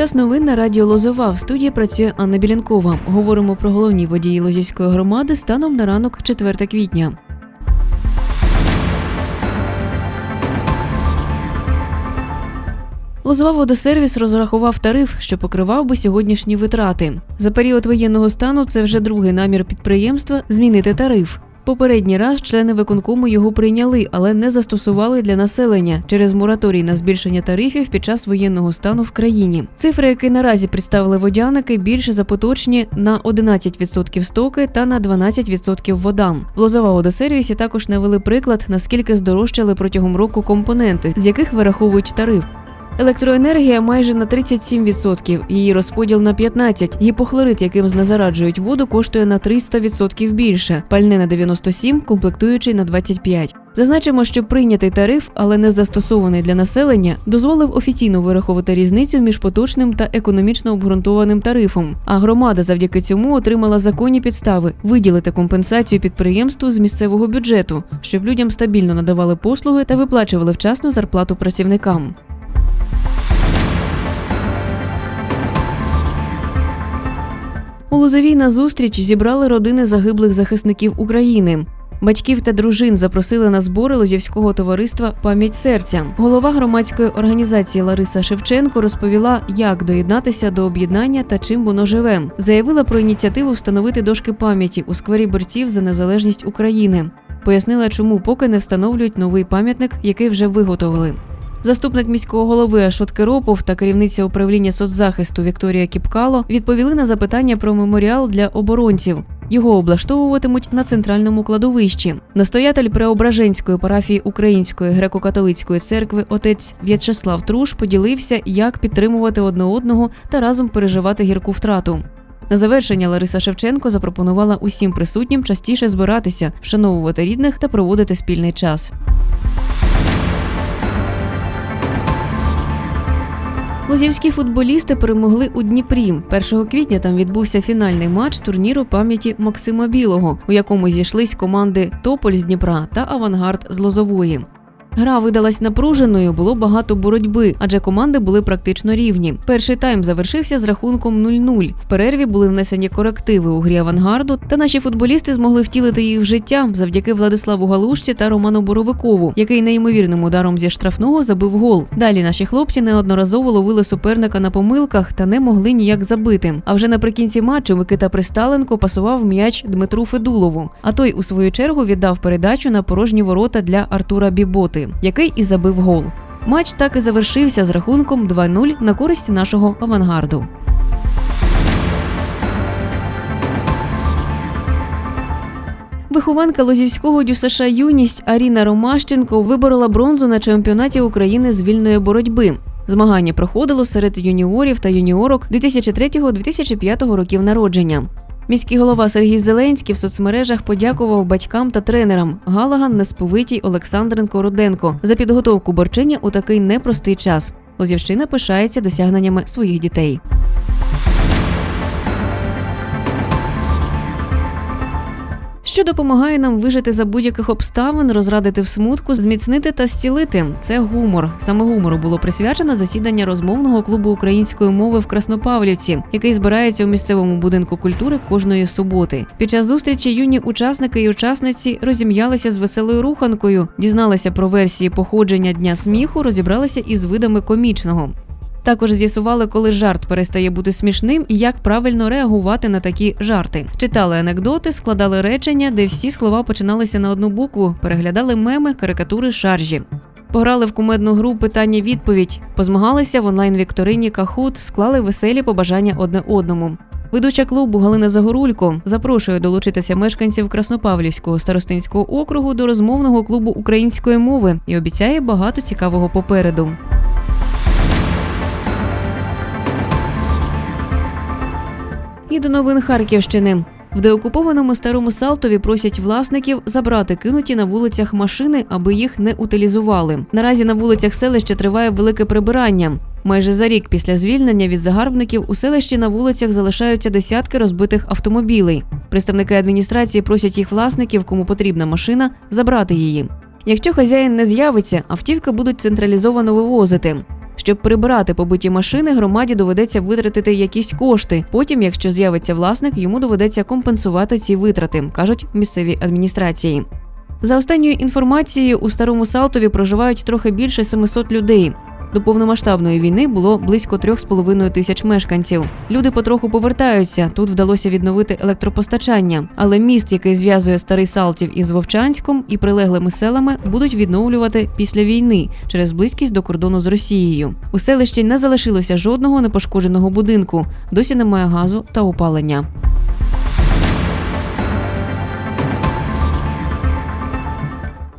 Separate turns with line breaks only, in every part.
Час новин на радіо Лозова. В студії працює Анна Білянкова. Говоримо про головні події Лозівської громади станом на ранок 4 квітня. Лозова водосервіс розрахував тариф, що покривав би сьогоднішні витрати. За період воєнного стану це вже другий намір підприємства змінити тариф. Попередній раз члени виконкому його прийняли, але не застосували для населення через мораторій на збільшення тарифів під час воєнного стану в країні. Цифри, які наразі представили водяники, більше за поточні на 11% стоки та на 12% вода. В Лозова водосервісі також навели приклад, наскільки здорожчали протягом року компоненти, з яких вираховують тариф. Електроенергія майже на 37%, її розподіл на 15%. Гіпохлорид, яким знезараджують воду, коштує на 300% більше, пальне на 97%, комплектуючий на 25%. Зазначимо, що прийнятий тариф, але не застосований для населення, дозволив офіційно вирахувати різницю між поточним та економічно обґрунтованим тарифом. А громада завдяки цьому отримала законні підстави виділити компенсацію підприємству з місцевого бюджету, щоб людям стабільно надавали послуги та виплачували вчасно зарплату працівникам. У Лозовій на зустріч зібрали родини загиблих захисників України. Батьків та дружин запросили на збори Лозівського товариства Пам'ять серця. Голова громадської організації Лариса Шевченко розповіла, як доєднатися до об'єднання та чим воно живе. Заявила про ініціативу встановити дошки пам'яті у сквері борців за незалежність України. Пояснила, чому поки не встановлюють новий пам'ятник, який вже виготовили. Заступник міського голови Ашот Керопов та керівниця управління соцзахисту Вікторія Кіпкало відповіли на запитання про меморіал для оборонців. Його облаштовуватимуть на центральному кладовищі. Настоятель Преображенської парафії Української греко-католицької церкви отець В'ячеслав Труш поділився, як підтримувати одне одного та разом переживати гірку втрату. На завершення Лариса Шевченко запропонувала усім присутнім частіше збиратися, вшановувати рідних та проводити спільний час. Лозівські футболісти перемогли у Дніпрі. 1 квітня там відбувся фінальний матч турніру пам'яті Максима Білого, у якому зійшлись команди Тополь з Дніпра та Авангард з Лозової. Гра видалась напруженою, було багато боротьби, адже команди були практично рівні. Перший тайм завершився з рахунком 0-0. В перерві були внесені корективи у грі авангарду, та наші футболісти змогли втілити їх в життя завдяки Владиславу Галушці та Роману Боровикову, який неймовірним ударом зі штрафного забив гол. Далі наші хлопці неодноразово ловили суперника на помилках та не могли ніяк забити. А вже наприкінці матчу Микита Присталенко пасував м'яч Дмитру Федулову. А той у свою чергу віддав передачу на порожні ворота для Артура Біботи, який і забив гол. Матч так і завершився з рахунком 2-0 на користь нашого авангарду. Вихованка Лозівського ДЮСШ юність Аріна Ромащенко виборола бронзу на чемпіонаті України з вільної боротьби. Змагання проходило серед юніорів та юніорок 2003-2005 років народження. Міський голова Сергій Зеленський в соцмережах подякував батькам та тренерам Галаган, Несповитій, Олександренко, Руденко за підготовку борчині у такий непростий час. Лозівщина пишається досягненнями своїх дітей. Що допомагає нам вижити за будь-яких обставин, розрадити в смутку, зміцнити та зцілити. Це гумор. Саме гумору було присвячено засідання розмовного клубу української мови в Краснопавлівці, який збирається у місцевому будинку культури кожної суботи. Під час зустрічі юні учасники і учасниці розім'ялися з веселою руханкою, дізналися про версії походження дня сміху, розібралися із видами комічного. Також з'ясували, коли жарт перестає бути смішним і як правильно реагувати на такі жарти. Читали анекдоти, складали речення, де всі слова починалися на одну букву, переглядали меми, карикатури, шаржі. Пограли в кумедну гру питання-відповідь, позмагалися в онлайн-вікторині Кахут, склали веселі побажання одне одному. Ведуча клубу Галина Загорулько запрошує долучитися мешканців Краснопавлівського старостинського округу до розмовного клубу української мови і обіцяє багато цікавого попереду. І до новин Харківщини. В деокупованому старому Салтові просять власників забрати кинуті на вулицях машини, аби їх не утилізували. Наразі на вулицях селища триває велике прибирання. Майже за рік після звільнення від загарбників у селищі на вулицях залишаються десятки розбитих автомобілей. Представники адміністрації просять їх власників, кому потрібна машина, забрати її. Якщо хазяїн не з'явиться, автівки будуть централізовано вивозити. Щоб прибрати побиті машини, громаді доведеться витратити якісь кошти. Потім, якщо з'явиться власник, йому доведеться компенсувати ці витрати, кажуть місцеві адміністрації. За останньою інформацією, у старому Салтові проживають трохи більше 700 людей. До повномасштабної війни було близько 3,5 тисяч мешканців. Люди потроху повертаються. Тут вдалося відновити електропостачання. Але міст, який зв'язує старий Салтів із Вовчанськом і прилеглими селами, будуть відновлювати після війни через близькість до кордону з Росією. У селищі не залишилося жодного непошкодженого будинку. Досі немає газу та опалення.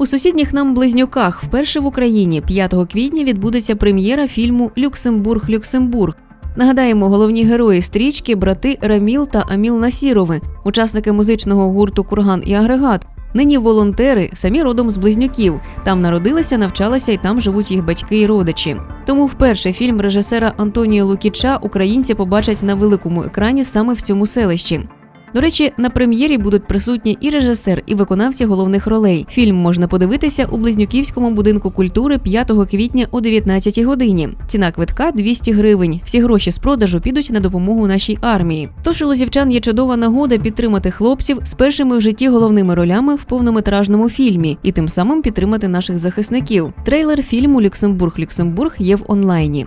У сусідніх нам близнюках вперше в Україні 5 квітня відбудеться прем'єра фільму Люксембург Люксембург. Нагадаємо, головні герої стрічки брати Раміл та Аміл Насірови, учасники музичного гурту Курган і Агрегат. Нині волонтери, самі родом з близнюків. Там народилися, навчалися і там живуть їх батьки і родичі. Тому вперше фільм режисера Антоніо Лукіча українці побачать на великому екрані саме в цьому селищі. До речі, на прем'єрі будуть присутні і режисер, і виконавці головних ролей. Фільм можна подивитися у Близнюківському будинку культури 5 квітня о 19 годині. Ціна квитка 200 гривень. Всі гроші з продажу підуть на допомогу нашій армії. Тож у лозівчан є чудова нагода підтримати хлопців з першими в житті головними ролями в повнометражному фільмі і тим самим підтримати наших захисників. Трейлер фільму Люксембург Люксембург є в онлайні.